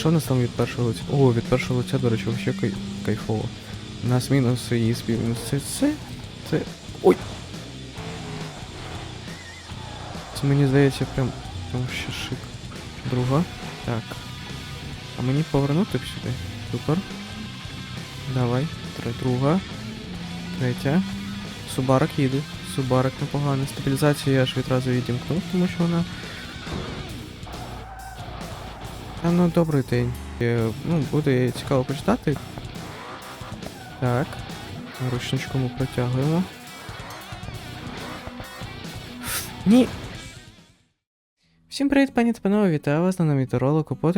Що в нас там від першого лиця? О, від першого лиця, до речі, вообще кай... кайфово. У нас мінус і співмінус. Це, це, це. Ой! Це мені здається прям. Прям ще шик. Друга. Так. А мені повернути б сюди. Супер. Давай. Друга. Третя. Субарок їде. Субарок непоганий. Стабілізацію я аж відразу відімкнув, тому що вона. Ну добрий день. Е, Ну, буде цікаво почитати. Так. Ручничку ми протягуємо. Ні. Всім привіт, пані та панове, вітаю вас на новій ролику по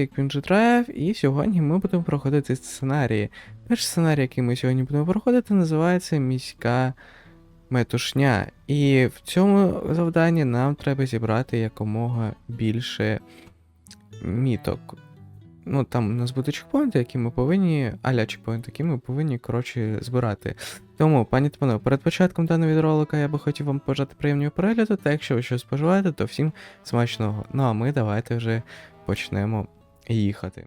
як він Drive, і сьогодні ми будемо проходити сценарії. Перший сценарій, який ми сьогодні будемо проходити, називається Міська метушня. І в цьому завданні нам треба зібрати якомога більше міток. Ну, там у нас буде чекпоінти, які ми повинні, аля чекпоінти, які ми повинні, коротше, збирати. Тому, пані та перед початком даного відеоролика я би хотів вам бажати приємного перегляду, та якщо ви щось споживаєте, то всім смачного. Ну а ми давайте вже почнемо їхати.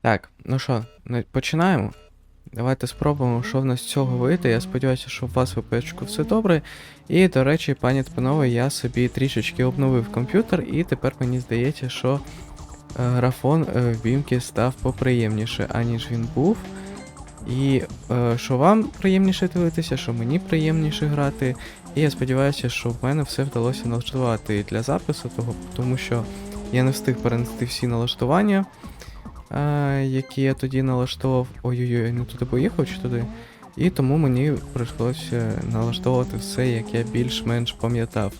Так, ну що, ну, починаємо. Давайте спробуємо, що в нас з цього вийде. Я сподіваюся, що у вас випечку все добре. І, до речі, пані панове, я собі трішечки обновив комп'ютер, і тепер мені здається, що е, графон е, в бімки став поприємніше, аніж він був. І е, що вам приємніше дивитися, що мені приємніше грати. І я сподіваюся, що в мене все вдалося налаштувати для запису, того, тому що я не встиг перенести всі налаштування, які я тоді налаштував. Ой-ой-ой, не туди поїхав чи туди. І тому мені прийшлося налаштовувати все, як я більш-менш пам'ятав.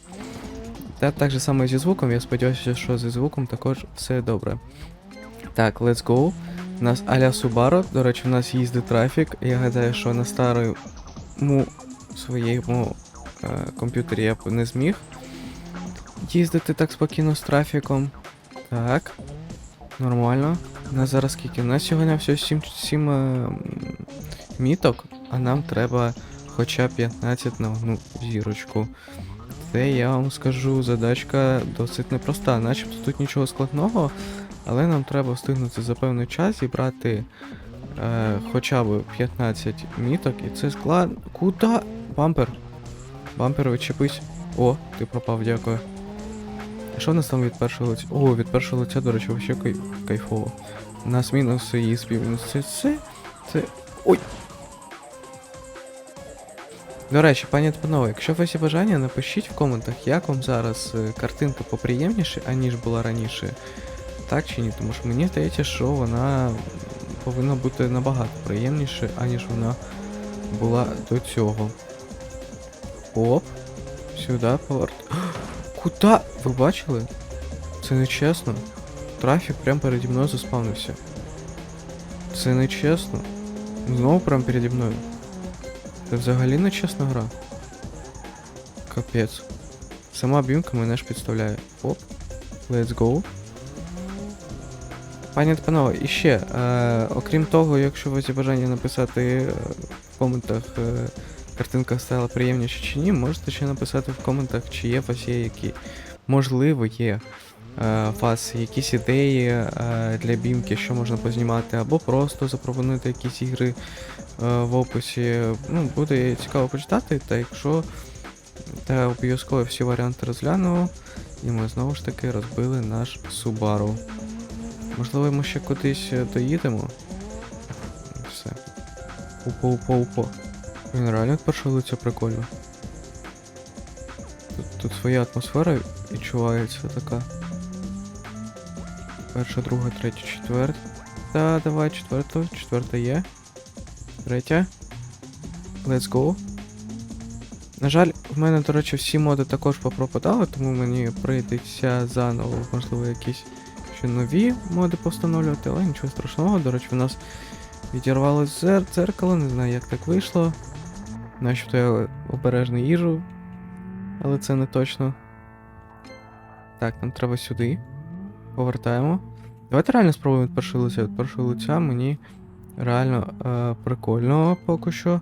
Та так же само і зі звуком, я сподіваюся, що зі звуком також все добре. Так, let's go. У нас аля Subaru, до речі, у нас їздить трафік. Я гадаю, що на старому своєму е, комп'ютері я б не зміг їздити так спокійно з трафіком. Так. Нормально. У нас зараз скільки? У нас сьогодні всього 7, 7 е, міток, а нам треба хоча 15 на одну зірочку. Це я вам скажу, задачка досить непроста. Начебто тут нічого складного, але нам треба встигнути за певний час зібрати е, хоча б 15 міток, і це склад. Куда? Бампер. Бампер, відчепись. О, ти пропав, дякую. А Що в нас там від першого лиця? О, від першого лиця, до речі, вообще кай... кайфово. У нас мінус і співмінус. Це це. Це. Ой! До речі, пані та панове, якщо у вас є бажання, напишіть в коментах, як вам зараз е, картинка поприємніше, аніж була раніше. Так чи ні? Тому що мені здається, що вона повинна бути набагато приємніше, аніж вона була до цього. Оп. Сюди поверт. Куда? Ви бачили? Це не чесно. Трафік прямо переді мною заспавнився. Це не чесно. Знову прямо переді мною. Це взагалі не чесна гра. Капець. Сама бімка мене ж підставляє. Оп. Let's go. Пані та панове, і ще, е, окрім того, якщо ви є бажання написати е, в коментах, е, картинка стала приємніше чи ні, можете ще написати в коментах, чи є вас є які. Можливо, є е, у вас якісь ідеї е, для бімки, що можна познімати, або просто запропонуйте якісь ігри е, в описі. Ну, буде цікаво почитати, та якщо та обов'язково всі варіанти розгляну, і ми знову ж таки розбили наш Subaru. Можливо, ми ще кудись доїдемо. Все. Упо, упо, упо. Він реально від першого прикольно. Тут, тут своя атмосфера відчувається така. Перша, друга, третя, четверта. Та, давай, четверта. Четверта є. Третя. Let's go. На жаль, в мене, до речі, всі моди також попропадали, тому мені прийдеться заново, можливо, якісь ще нові моди постановлювати, але нічого страшного. До речі, у нас відірвалося зер дзеркало, не знаю, як так вийшло. Начебто я обережно їжу, але це не точно. Так, нам треба сюди. Повертаємо. Давайте реально спробуємо від першого лиця. Від першого лиця мені реально е, прикольно поки що.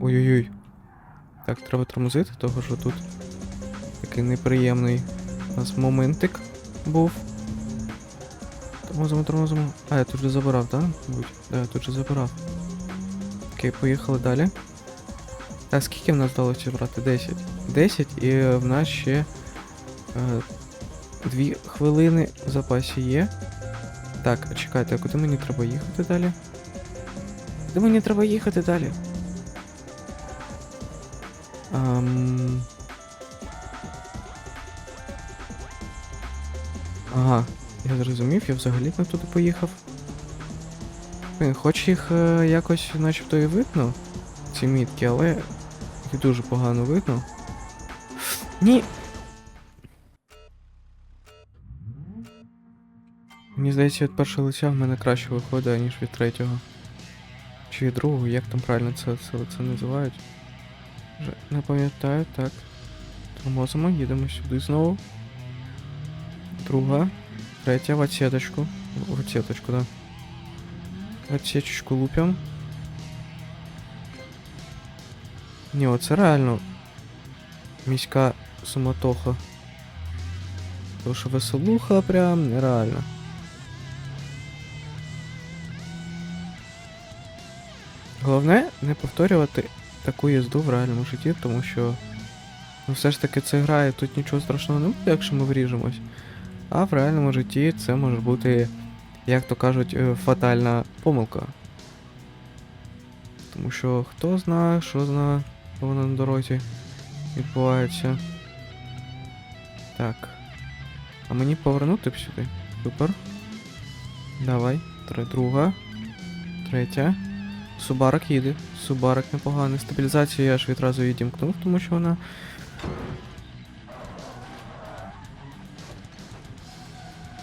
Ой-ой-ой. Так, треба тормозити, того що тут такий неприємний у нас моментик був. Тормозимо, тормозимо. А, я тут вже забирав, так? Мабуть. Да, я тут вже забирав. Окей, поїхали далі. Так, скільки в нас вдалося брати? 10. 10 і е, в нас ще е, дві хвилини в запасі є. Так, чекайте, а куди мені треба їхати далі? Куди мені треба їхати далі? Ам... Ага, я зрозумів, я взагалі не туди поїхав. Блін, хоч їх е, якось начебто і видно, ці мітки, але їх дуже погано видно. Ні. Мені здається, від першого лиця в мене краще виходить, ніж від третього. Чи від другого, як там правильно це, це, це називають? Не пам'ятаю, так. Тормозимо, їдемо сюди знову. Друга. Третя в отсеточку. В отсеточку, да. Отсечечку лупим. Ні, оце реально міська суматоха. Тому що веселуха прям нереально. Головне не повторювати таку їзду в реальному житті, тому що ну, все ж таки це гра і тут нічого страшного не буде, якщо ми вріжемось. А в реальному житті це може бути, як то кажуть, е, фатальна помилка. Тому що хто знає, що знає, що воно на дорозі відбувається. Так. А мені повернути б сюди. Супер. Давай. Тре- Друга. Третя. Субарок їде. Субарок непоганий. Стабілізацію я аж відразу відімкнув, тому що вона.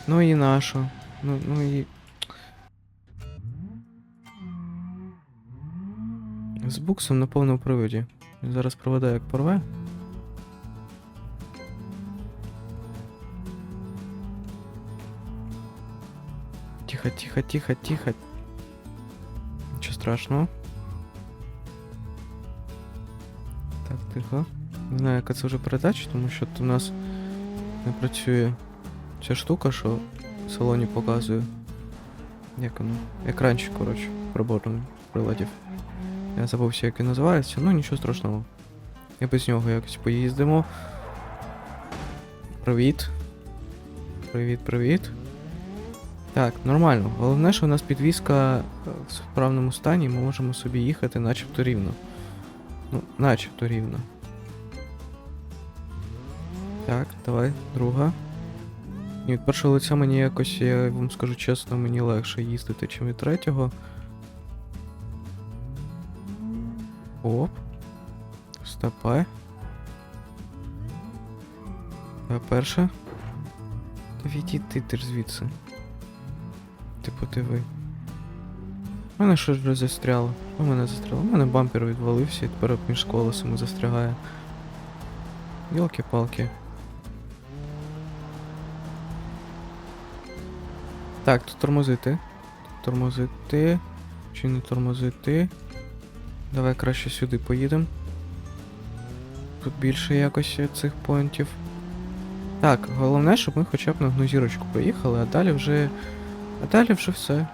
Ну і нашу. Ну, ну і. З буксом на повному приводі. Він Зараз проведе як порве. Тихо, тихо, тихо, тихо. Нічого страшного. Так, тихо. Не знаю, яка це вже передача, тому що тут у нас не працює ця штука, що салоні показує. Як воно? Екранчик, коротше, приборний приладів. Я забувся, як він називається, ну нічого страшного. Я без нього якось поїздимо. Привіт. Привіт, привіт. Так, нормально. Головне, що у нас підвізка е, в справному стані, ми можемо собі їхати начебто рівно. Ну, начебто рівно. Так, давай, друга. І від першого лиця мені якось, я вам скажу чесно, мені легше їздити, чим від третього. Оп. Стопай. А перша. Та відійди ти ж звідси. Типу ти ви. У мене щось вже застряло. У мене застряло. У мене бампер відвалився і тепер між колесами застрягає. Йолки-палки. Так, тут тормозити. Тормозити. Чи не тормозити? Давай краще сюди поїдемо. Тут більше якось цих поінтів. Так, головне, щоб ми хоча б на одну зірочку проїхали, а далі вже. А далі вже все.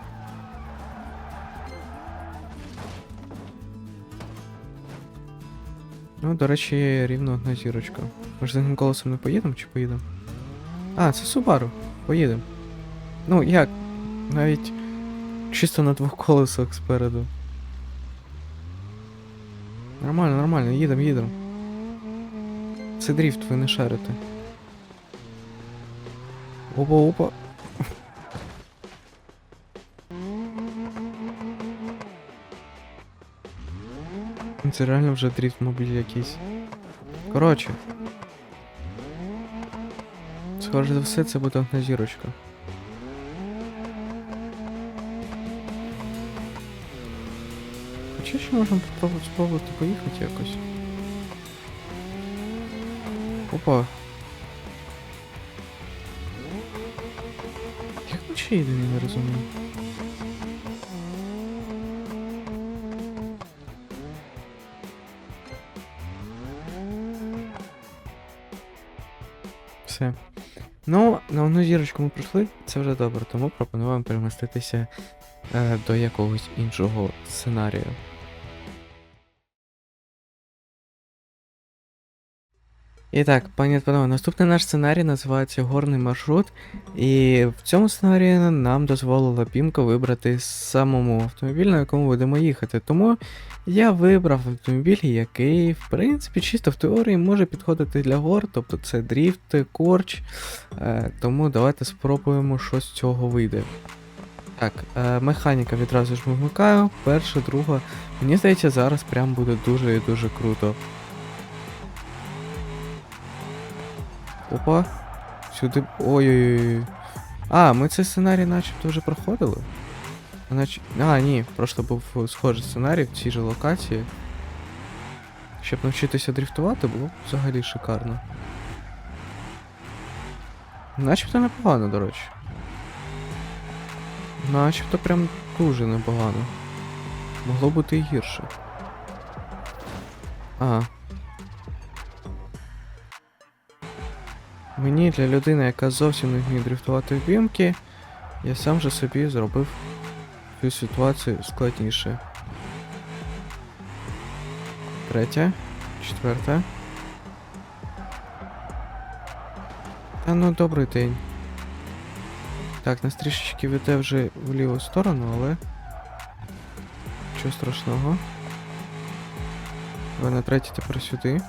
Ну, до речі, рівно одна зірочка. Ми ж за одним колесом не поїдемо чи поїдемо? А, це Subaru. Поїдемо. Ну, як? Навіть чисто на двох колесах спереду. Нормально, нормально, їдемо, їдемо. Це дріфт, ви не шарите. Опа, опа. Це реально вже дріфт, мабуть, якийсь. Коротше. Схоже за все, це буде одна зірочка. Хоча ще можемо попробувати спробувати поїхати якось. Опа. Як ми ще їдемо, я не розумію. Все. Ну, на одну зірочку ми пройшли, це вже добре, тому пропоную вам переміститися е, до якогось іншого сценарію. І так, пані панове, наступний наш сценарій називається Горний маршрут. І в цьому сценарії нам дозволила Пімка вибрати самому автомобіль, на якому будемо їхати. Тому я вибрав автомобіль, який, в принципі, чисто в теорії може підходити для гор, тобто це дріфт, корч. Е, тому давайте спробуємо, що з цього вийде. Так, е, механіка відразу ж вмикаю. Перша, друга. Мені здається, зараз прям буде дуже і дуже круто. Опа. Сюди. Ой-ой-ой. А, ми цей сценарій начебто вже проходили. Нач... а ні, просто був схожий сценарій в цій же локації. Щоб навчитися дрифтувати, було взагалі шикарно. Начебто непогано, до речі. Начебто прям дуже непогано. Могло бути і гірше. Ага. Мені для людини, яка зовсім не вміє дрифтувати в бімки, я сам же собі зробив цю ситуацію складніше. Третя, четверта. Та ну добрий день. Так, нас трішечки веде вже в ліву сторону, але. Чого страшного. Давай на третій тепер сюди.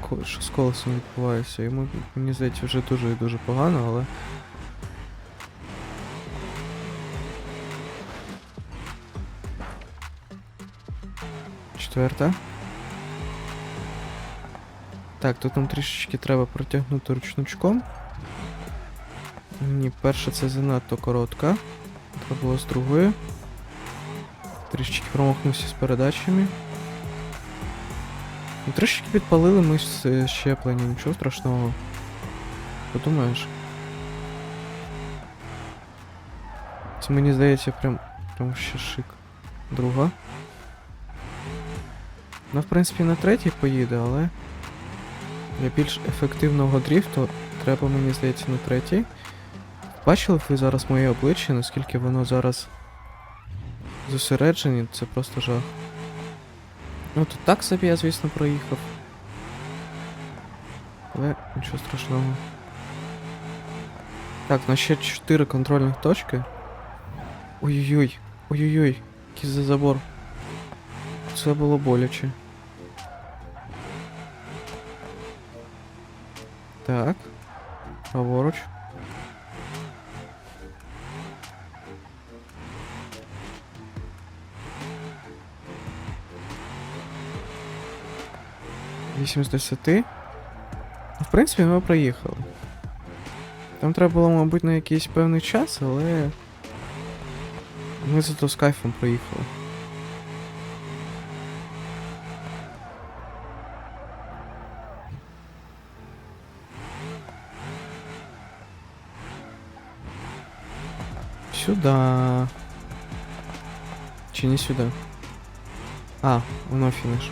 Коля... що з колесом відбувається. Йому, мені здається, вже дуже і дуже погано, але. Четверта. Так, тут нам трішечки треба протягнути ручничком. Ні, перша це занадто коротка. Треба було з другої. Трішечки промахнувся з передачами. Ну, Трішки підпалили ми е, щеплення, нічого страшного. Подумаєш. Це мені здається прям, прям ще шик. Друга. Ну, в принципі, на третій поїде, але. Для більш ефективного дріфту треба, мені здається, на третій. Бачили ви зараз моє обличчя, наскільки воно зараз зосереджені, це просто жах. Ну тут так собі я, звісно, проїхав. Але нічого страшного. Так, на ще 4 контрольних точки. Ой-ой-ой, ой-ой-ой, який за забор. Це було боляче. Так. Праворуч. Вісім з 10. Ну, В принципі, ми проїхали. Там треба було, мабуть, на якийсь певний час, але. Ми зато з кайфом проїхали. Сюда. Чи не сюди? А, воно фініш.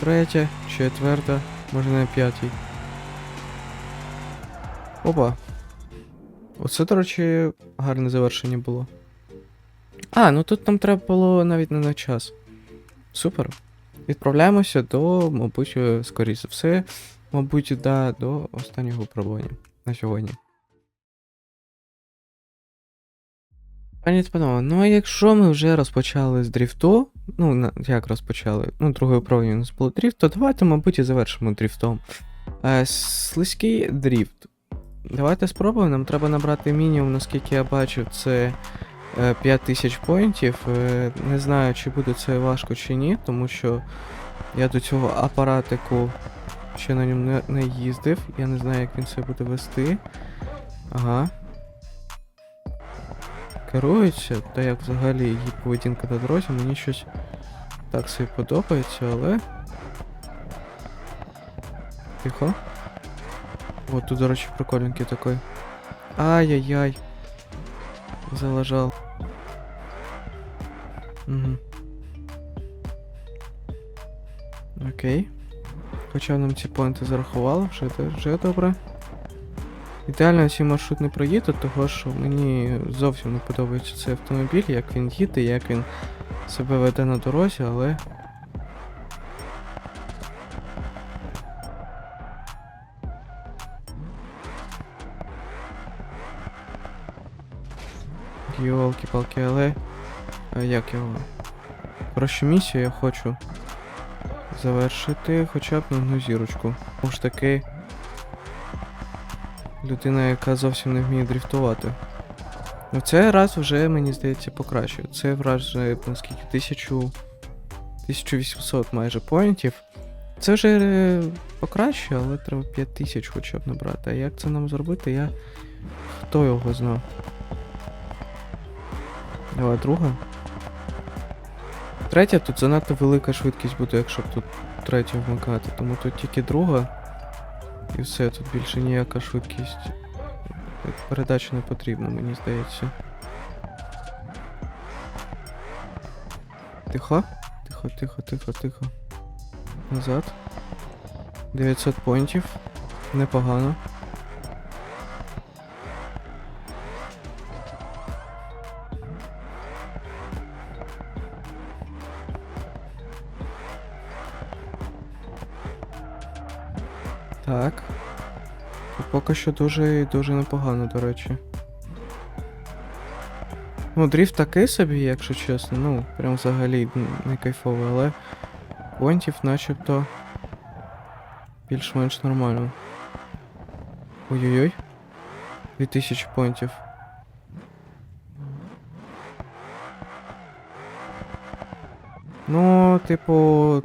Третя, четверта, може на п'ятій. Опа. Оце, до речі, гарне завершення було. А, ну тут нам треба було навіть не на час. Супер. Відправляємося до, мабуть, е, скоріше все, мабуть, да, до останнього випробування на сьогодні. Пані панове, ну а якщо ми вже розпочали з дріфту, ну як розпочали? Ну, друге управління у нас було дріфт, то давайте, мабуть, і завершимо дріфтом. Е, слизький дріфт. Давайте спробуємо. Нам треба набрати мінімум, наскільки я бачив, це е, 5000 поінтів. Е, не знаю, чи буде це важко чи ні, тому що я до цього апаратику ще на ньому не, не їздив. Я не знаю, як він себе буде вести. Ага. Керується, та як взагалі її поведінка на дорозі, мені щось так собі подобається, але. Тихо. От тут, до речі, прикольненький такий. Ай-яй-яй. залажал. Угу. Окей. Хоча нам ці поінти зарахували, вже, вже добре. Ідеально цей маршрут не проїду, того що мені зовсім не подобається цей автомобіль, як він їде, як він себе веде на дорозі, але. Йолки-палки, але. А як його? Коротше, місію я хочу завершити хоча б на одну зірочку. Тому таки. Людина, яка зовсім не вміє дріфтувати. Ну, цей раз вже, мені здається, покращує. Це вже наскільки 1000... 1800 майже поінтів. Це вже е, покращує, але треба 5000 хоча б набрати. А як це нам зробити, я. Хто його знав? Давай, друга. Третя тут занадто велика швидкість буде, якщо б тут третю вмикати, тому тут тільки друга. І все, тут більше ніяка швидкість. Передача не потрібна, мені здається. Тихо. Тихо, тихо, тихо, тихо. Назад. 900 поінтів. Непогано. Так. Поки що дуже і дуже непогано, до речі. Ну, дріфт такий собі, якщо чесно, ну, прям взагалі не кайфовий, але понтів начебто більш-менш нормально. Ой-ой-ой. 2000 понтів. Ну, типу,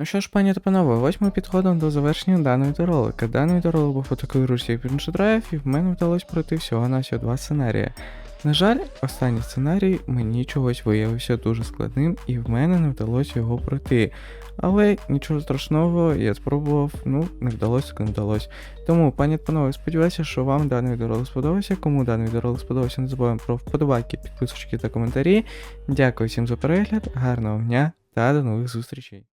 Ну що ж, пані та панове, ось ми підходимо до завершення даної відеоролика. Даний відеоролик був такій русі як Драйв, і в мене вдалося пройти всього на всього два сценарії. На жаль, останній сценарій мені чогось виявився дуже складним, і в мене не вдалося його пройти. Але нічого страшного, я спробував, ну, не вдалося, так не вдалося. Тому, пані та панове, сподіваюся, що вам даний відеоролик сподобався. Кому даний відеоролик сподобався, не забуваємо про вподобайки, підписочки та коментарі. Дякую всім за перегляд, гарного дня та до нових зустрічей.